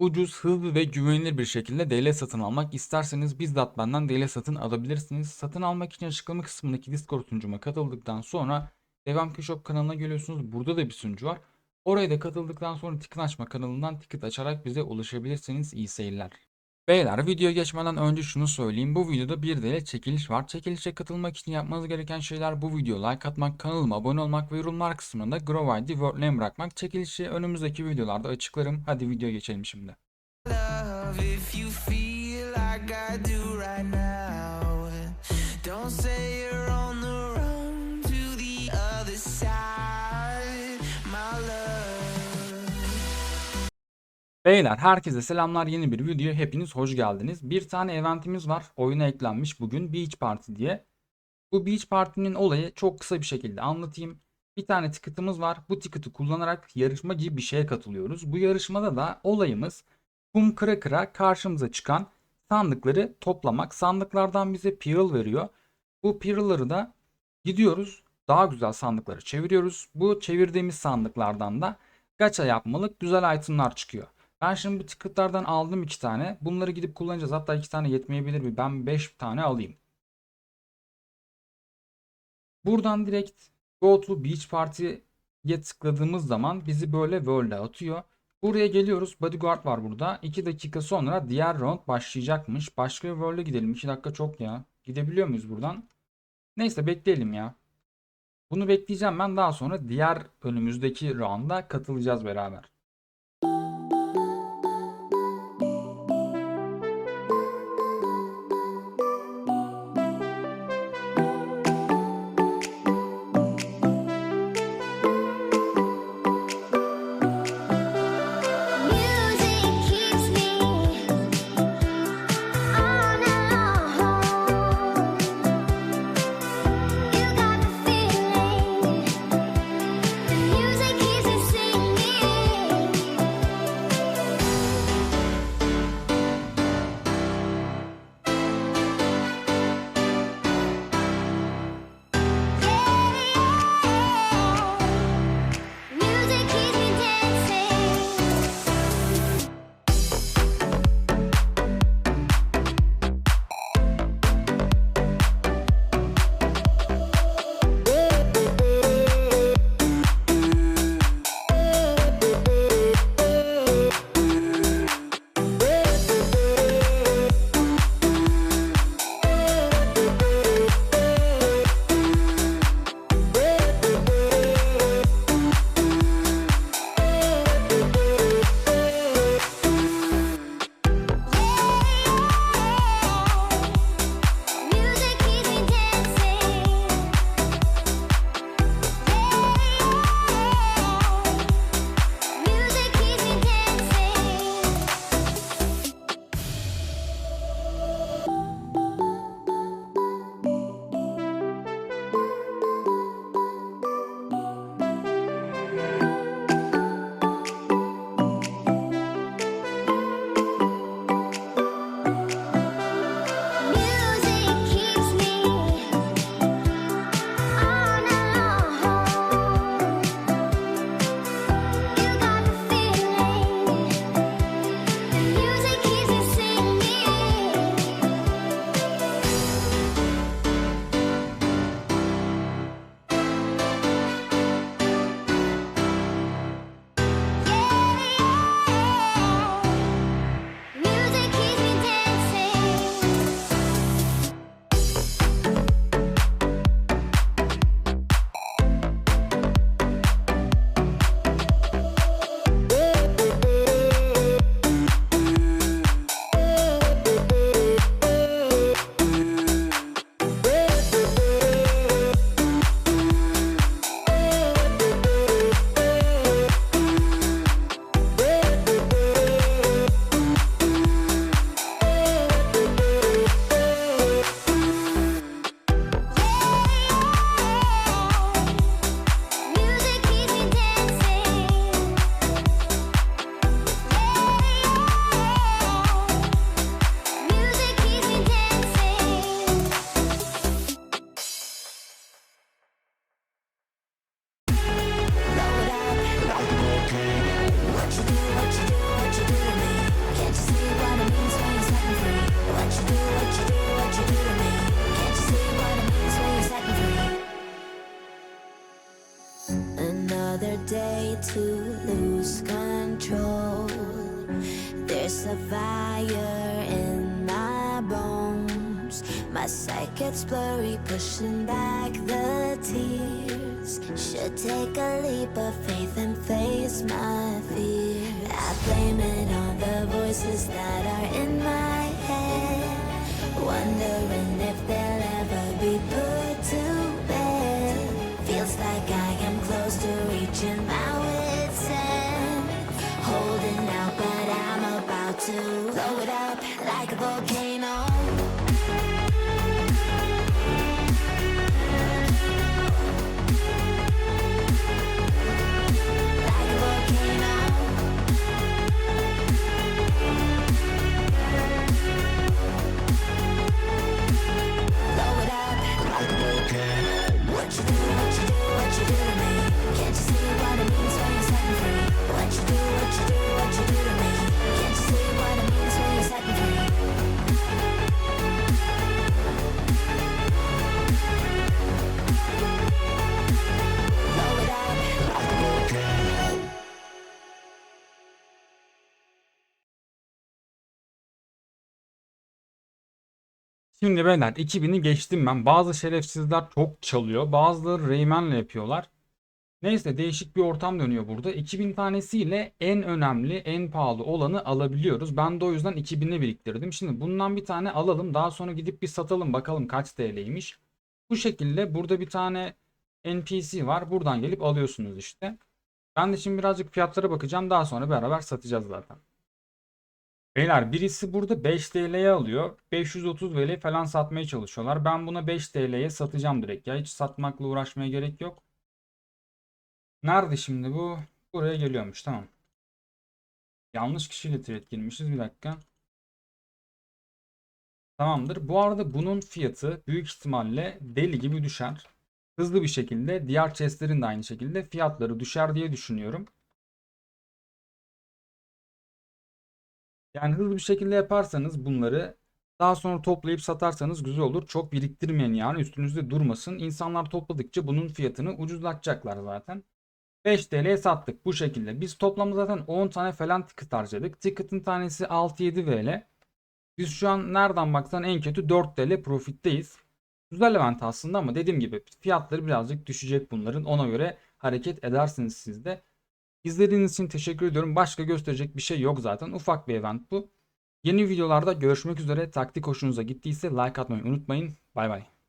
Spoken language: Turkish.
Ucuz, hızlı ve güvenilir bir şekilde DL satın almak isterseniz bizzat benden DL satın alabilirsiniz. Satın almak için açıklama kısmındaki Discord sunucuma katıldıktan sonra Devam Shop kanalına geliyorsunuz. Burada da bir sunucu var. Oraya da katıldıktan sonra ticket açma kanalından ticket açarak bize ulaşabilirsiniz. İyi seyirler. Beyler videoya geçmeden önce şunu söyleyeyim. Bu videoda bir DL çekiliş var. Çekilişe katılmak için yapmanız gereken şeyler bu videoya like atmak, kanalıma abone olmak ve yorumlar kısmında Grow ID Word Name bırakmak. Çekilişi önümüzdeki videolarda açıklarım. Hadi videoya geçelim şimdi. love Beyler herkese selamlar yeni bir videoya hepiniz hoş geldiniz. Bir tane eventimiz var oyuna eklenmiş bugün Beach Party diye. Bu Beach Party'nin olayı çok kısa bir şekilde anlatayım. Bir tane ticket'ımız var. Bu ticket'ı kullanarak yarışma gibi bir şeye katılıyoruz. Bu yarışmada da olayımız kum kıra kıra karşımıza çıkan sandıkları toplamak. Sandıklardan bize pearl veriyor. Bu pearl'ları da gidiyoruz daha güzel sandıkları çeviriyoruz. Bu çevirdiğimiz sandıklardan da gacha yapmalık güzel itemlar çıkıyor. Ben şimdi bu ticket'lardan aldım iki tane. Bunları gidip kullanacağız. Hatta iki tane yetmeyebilir mi? Ben beş tane alayım. Buradan direkt Go to Beach Party'ye tıkladığımız zaman bizi böyle World'e atıyor. Buraya geliyoruz. Bodyguard var burada. 2 dakika sonra diğer round başlayacakmış. Başka bir World'e gidelim. 2 dakika çok ya. Gidebiliyor muyuz buradan? Neyse bekleyelim ya. Bunu bekleyeceğim ben daha sonra diğer önümüzdeki rounda katılacağız beraber. My sight gets blurry, pushing back the tears. Should take a leap of faith and face my fear. I blame it on the voices that are in my head. Wondering Şimdi beyler 2000'i geçtim ben. Bazı şerefsizler çok çalıyor. Bazıları Rayman'la yapıyorlar. Neyse değişik bir ortam dönüyor burada. 2000 tanesiyle en önemli, en pahalı olanı alabiliyoruz. Ben de o yüzden 2000'i biriktirdim. Şimdi bundan bir tane alalım. Daha sonra gidip bir satalım bakalım kaç TL'ymiş. Bu şekilde burada bir tane NPC var. Buradan gelip alıyorsunuz işte. Ben de şimdi birazcık fiyatlara bakacağım. Daha sonra beraber satacağız zaten. Beyler birisi burada 5 TL'ye alıyor. 530 TL falan satmaya çalışıyorlar. Ben buna 5 TL'ye satacağım direkt. Ya hiç satmakla uğraşmaya gerek yok. Nerede şimdi bu? Buraya geliyormuş tamam. Yanlış kişiyle trade girmişiz bir dakika. Tamamdır. Bu arada bunun fiyatı büyük ihtimalle deli gibi düşer. Hızlı bir şekilde diğer chestlerin de aynı şekilde fiyatları düşer diye düşünüyorum. Yani hızlı bir şekilde yaparsanız bunları daha sonra toplayıp satarsanız güzel olur. Çok biriktirmeyin yani üstünüzde durmasın. İnsanlar topladıkça bunun fiyatını ucuzlatacaklar zaten. 5 TL'ye sattık bu şekilde. Biz toplamda zaten 10 tane falan ticket harcadık. Ticket'ın tanesi 6-7 VL. Biz şu an nereden baksan en kötü 4 TL profitteyiz. Güzel event aslında ama dediğim gibi fiyatları birazcık düşecek bunların. Ona göre hareket edersiniz siz de. İzlediğiniz için teşekkür ediyorum. Başka gösterecek bir şey yok zaten. Ufak bir event bu. Yeni videolarda görüşmek üzere. Taktik hoşunuza gittiyse like atmayı unutmayın. Bay bay.